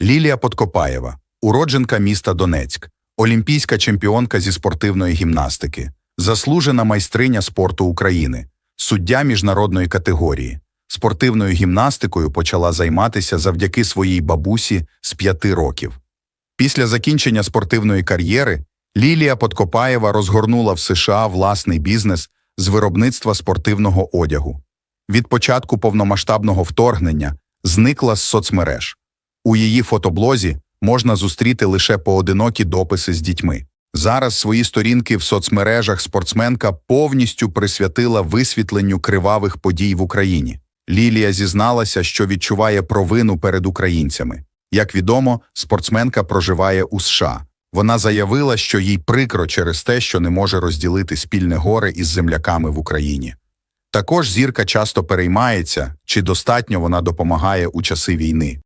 Лілія Подкопаєва, уродженка міста Донецьк, олімпійська чемпіонка зі спортивної гімнастики, заслужена майстриня спорту України, суддя міжнародної категорії. Спортивною гімнастикою почала займатися завдяки своїй бабусі з п'яти років. Після закінчення спортивної кар'єри Лілія Подкопаєва розгорнула в США власний бізнес з виробництва спортивного одягу. Від початку повномасштабного вторгнення зникла з соцмереж. У її фотоблозі можна зустріти лише поодинокі дописи з дітьми. Зараз свої сторінки в соцмережах спортсменка повністю присвятила висвітленню кривавих подій в Україні. Лілія зізналася, що відчуває провину перед українцями. Як відомо, спортсменка проживає у США. Вона заявила, що їй прикро через те, що не може розділити спільне горе із земляками в Україні. Також зірка часто переймається, чи достатньо вона допомагає у часи війни.